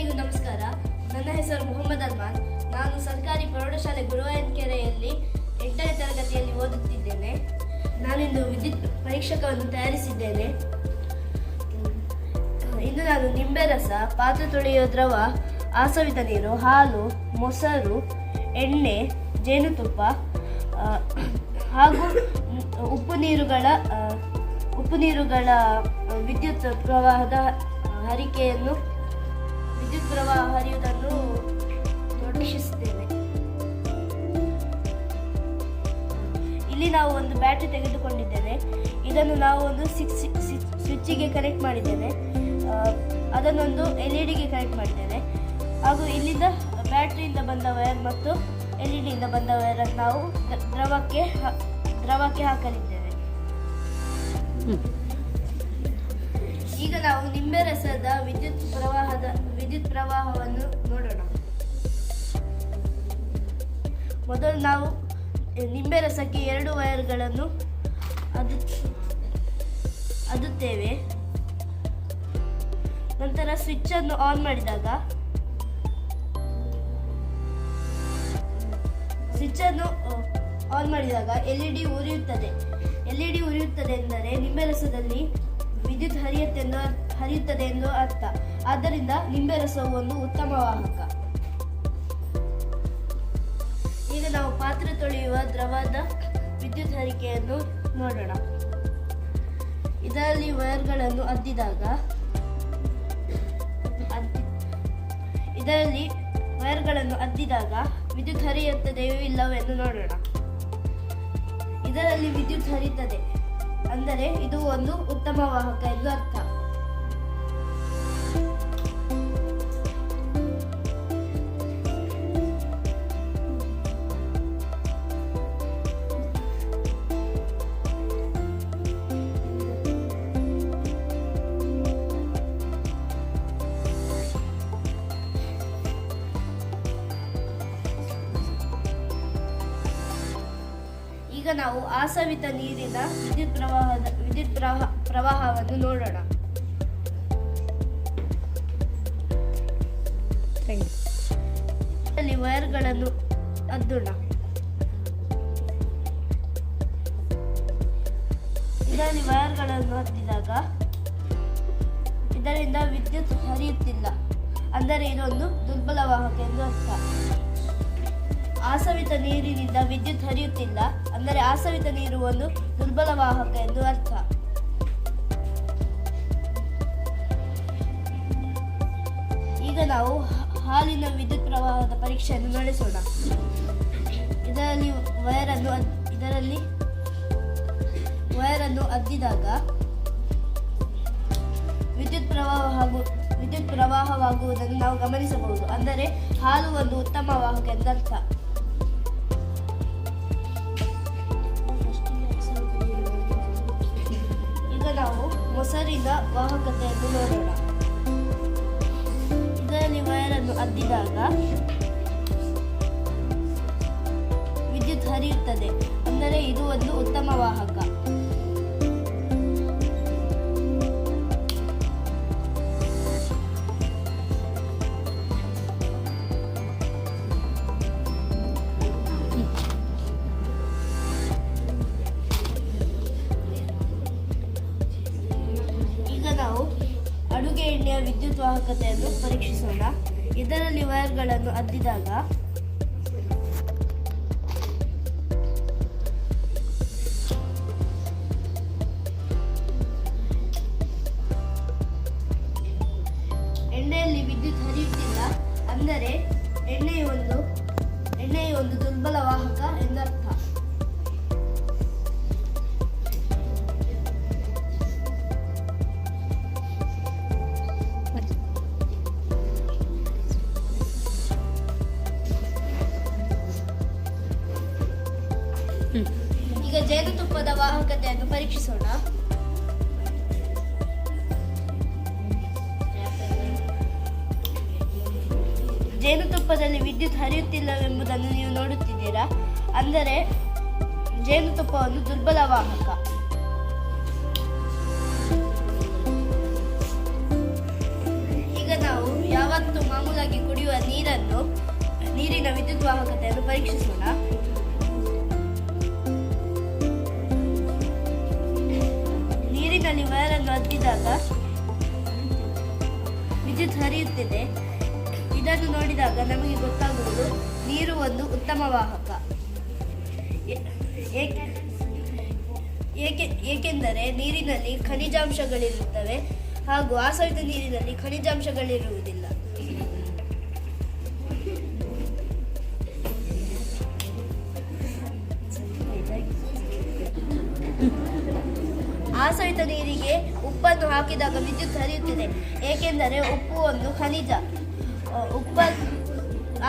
ಎಲ್ಲರಿಗೂ ನಮಸ್ಕಾರ. ನನ್ನ ಹೆಸರು ಮೊಹಮ್ಮದ್ ಅಲ್ಮಾನ್. ನಾನು ಸರ್ಕಾರಿ ಪ್ರೌಢಶಾಲೆ ಗುರುವಾಯನ್ಕೆರೆಯಲ್ಲಿ ಎಂಟನೇ ತರಗತಿಯಲ್ಲಿ ಓದುತ್ತಿದ್ದೇನೆ. ನಾನಿಂದು ವಿದ್ಯುತ್ ಪರೀಕ್ಷಕವನ್ನು ತಯಾರಿಸಿದ್ದೇನೆ. ಇಂದು ನಾನು ನಿಂಬೆ ರಸ ಪಾತ್ರೆ ತೊಳೆಯುವ ದ್ರವ, ಆಸವಿದ ನೀರು, ಹಾಲು, ಮೊಸರು, ಎಣ್ಣೆ, ಜೇನುತುಪ್ಪ ಹಾಗೂ ಉಪ್ಪು ನೀರುಗಳ ಉಪ್ಪು ನೀರುಗಳ ವಿದ್ಯುತ್ ಪ್ರವಾಹದ ಹರಿಕೆಯನ್ನು ವಿದ್ಯುತ್ ಪ್ರವಾಹ ಹರಿಯುವುದನ್ನು ನೋಟಿಸುತ್ತೇವೆ. ಇಲ್ಲಿ ನಾವು ಒಂದು ಬ್ಯಾಟ್ರಿ ತೆಗೆದುಕೊಂಡಿದ್ದೇವೆ. ಇದನ್ನು ನಾವು ಒಂದು ಸಿಕ್ಸ್ ಸ್ವಿಚ್ಚಿಗೆ ಕನೆಕ್ಟ್ ಮಾಡಿದ್ದೇವೆ. ಅದನ್ನೊಂದು ಎಲ್ ಇ ಡಿಗೆ ಕನೆಕ್ಟ್ ಮಾಡಿದ್ದೇವೆ. ಹಾಗೂ ಇಲ್ಲಿಂದ ಬ್ಯಾಟ್ರಿಯಿಂದ ಬಂದ ವೈರ್ ಮತ್ತು ಎಲ್ ಇ ಡಿಯಿಂದ ಬಂದ ವೈರನ್ನು ನಾವು ದ್ರವಕ್ಕೆ ದ್ರವಕ್ಕೆ ಹಾಕಲಿದ್ದೇವೆ. ಈಗ ನಾವು ನಿಂಬೆ ರಸದ ವಿದ್ಯುತ್ ಪ್ರವಾಹದ ವಿದ್ಯುತ್ ಪ್ರವಾಹವನ್ನು ನೋಡೋಣ. ಮೊದಲು ನಾವು ನಿಂಬೆ ರಸಕ್ಕೆ ಎರಡು ವೈರ್ಗಳನ್ನು ಅದು ಅದುತ್ತೇವೆ. ನಂತರ ಸ್ವಿಚ್ ಅನ್ನು ಆನ್ ಮಾಡಿದಾಗ ಸ್ವಿಚ್ ಅನ್ನು ಆನ್ ಮಾಡಿದಾಗ ಎಲ್ ಇ ಡಿ ಉರಿಯುತ್ತದೆ. ಎಲ್ ಇ ಡಿ ಉರಿಯುತ್ತದೆ ಎಂದರೆ ನಿಂಬೆ ರಸದಲ್ಲಿ ವಿದ್ಯುತ್ ಹರಿಯುತ್ತೆಂದು ಹರಿಯುತ್ತದೆ ಎಂದು ಅರ್ಥ. ಆದ್ದರಿಂದ ನಿಂಬೆ ರಸವು ಒಂದು ಉತ್ತಮ ವಾಹಕ. ಈಗ ನಾವು ಪಾತ್ರೆ ತೊಳೆಯುವ ದ್ರವದ ವಿದ್ಯುತ್ ಹರಿಕೆಯನ್ನು ನೋಡೋಣ. ಇದರಲ್ಲಿ ವೈರ್ಗಳನ್ನು ಅದ್ದಿದಾಗ, ಅದ್ದಿ- ಇದರಲ್ಲಿ ವೈರ್ಗಳನ್ನು ಅದ್ದಿದಾಗ ವಿದ್ಯುತ್ ಹರಿಯುತ್ತದೆಯೋ ಇಲ್ಲವೆಂದು ನೋಡೋಣ. ಇದರಲ್ಲಿ ವಿದ್ಯುತ್ ಹರಿಯುತ್ತದೆ. ಅಂದರೆ ಇದು ಒಂದು ಉತ್ತಮ ವಾಹಕ ಎಂದು ಅರ್ಥ. ಈಗ ನಾವು ಆಸವಿತ ನೀರಿನ ವಿದ್ಯುತ್ ಪ್ರವಾಹದ ವಿದ್ಯುತ್ ಪ್ರವಾಹ ಪ್ರವಾಹವನ್ನು ನೋಡೋಣ. ಅಲ್ಲಿ ವೈರ್ಗಳನ್ನು ಅದ್ದೋಣ. ಇದರಲ್ಲಿ ವೈರ್ಗಳನ್ನು ಹತ್ತಿದಾಗ ಇದರಿಂದ ವಿದ್ಯುತ್ ಹರಿಯುತ್ತಿಲ್ಲ. ಅಂದರೆ ಇದೊಂದು ದುರ್ಬಲ ವಾಹಕ ಎಂದು ಅರ್ಥ. ಆಸವಿತ ನೀರಿನಿಂದ ವಿದ್ಯುತ್ ಹರಿಯುತ್ತಿಲ್ಲ. ಅಂದರೆ ಆಸವಿತ ನೀರು ಒಂದು ದುರ್ಬಲ ವಾಹಕ ಎಂದು ಅರ್ಥ. ಈಗ ನಾವು ಹಾಲಿನ ವಿದ್ಯುತ್ ಪ್ರವಾಹದ ಪರೀಕ್ಷೆಯನ್ನು ನಡೆಸೋಣ. ಇದರಲ್ಲಿ ಅನ್ನು ಇದರಲ್ಲಿ ವೈರನ್ನು ಅದ್ದಿದಾಗ ವಿದ್ಯುತ್ ಪ್ರವಾಹ ಹಾಗೂ, ವಿದ್ಯುತ್ ಪ್ರವಾಹವಾಗುವುದನ್ನು ನಾವು ಗಮನಿಸಬಹುದು. ಅಂದರೆ ಹಾಲು ಒಂದು ಉತ್ತಮ ವಾಹಕ ಎಂದರ್ಥ ಮೊಸರಿನ ವಾಹಕತೆಯನ್ನು ನೋಡೋಣ. ಇದರಲ್ಲಿ ವೈರನ್ನು ಅದ್ದಿದಾಗ ವಿದ್ಯುತ್ ಹರಿಯುತ್ತದೆ. ಅಂದರೆ ಇದು ಒಂದು ಉತ್ತಮ ವಾಹಕ. ವಿದ್ಯುತ್ ವಾಹಕತೆಯನ್ನು ಪರೀಕ್ಷಿಸೋಣ. ಇದರಲ್ಲಿ ವೈರ್ಗಳನ್ನು ಅದ್ದಿದಾಗ. ಎಣ್ಣೆಯಲ್ಲಿ ವಿದ್ಯುತ್ ಹರಿಯುತ್ತಿಲ್ಲ. ಅಂದರೆ ಎಣ್ಣೆಯು ಒಂದು ಎಣ್ಣೆಯು ಒಂದು ದುರ್ಬಲ ವಾಹಕ ಎಂದರ್ಥ. ಈಗ ಜೇನುತುಪ್ಪದ ವಾಹಕತೆಯನ್ನು ಪರೀಕ್ಷಿಸೋಣ. ಜೇನುತುಪ್ಪದಲ್ಲಿ ವಿದ್ಯುತ್ ಹರಿಯುತ್ತಿಲ್ಲವೆಂಬುದನ್ನು ನೀವು ನೋಡುತ್ತಿದ್ದೀರಾ? ಅಂದರೆ ಜೇನುತುಪ್ಪ ಒಂದು ದುರ್ಬಲ ವಾಹಕ. ಈಗ ನಾವು ಯಾವತ್ತೂ ಮಾಮೂಲಾಗಿ ಕುಡಿಯುವ ನೀರನ್ನು, ನೀರಿನ ವಿದ್ಯುತ್ ವಾಹಕತೆಯನ್ನು ಪರೀಕ್ಷಿಸೋಣ. ನೀರಿನಲ್ಲಿ ವೈರನ್ನು ಅದ್ದಿದಾಗ ವಿದ್ಯುತ್ ಹರಿಯುತ್ತಿದೆ. ಇದನ್ನು ನೋಡಿದಾಗ ನಮಗೆ ಗೊತ್ತಾಗುವುದು ನೀರು ಒಂದು ಉತ್ತಮ ವಾಹಕ. ಏಕೆ ಏಕೆಂದರೆ ನೀರಿನಲ್ಲಿ ಖನಿಜಾಂಶಗಳಿರುತ್ತವೆ ಹಾಗೂ ಆಸವಿತ ನೀರಿನಲ್ಲಿ ಖನಿಜಾಂಶಗಳಿರುವುದಿಲ್ಲ. ಆಸವಿತ ನೀರಿಗೆ ಉಪ್ಪನ್ನು ಹಾಕಿದಾಗ ವಿದ್ಯುತ್ ಹರಿಯುತ್ತಿದೆ. ಏಕೆಂದರೆ ಉಪ್ಪು ಒಂದು ಖನಿಜ. ಉಪ್ಪ,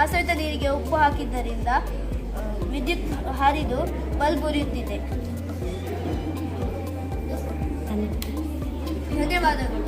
ಆಸರಿತ ನೀರಿಗೆ ಉಪ್ಪು ಹಾಕಿದ್ದರಿಂದ ವಿದ್ಯುತ್ ಹರಿದು ಬಲ್ಬ್ ಉರಿಯುತ್ತಿದೆ. ಧನ್ಯವಾದಗಳು.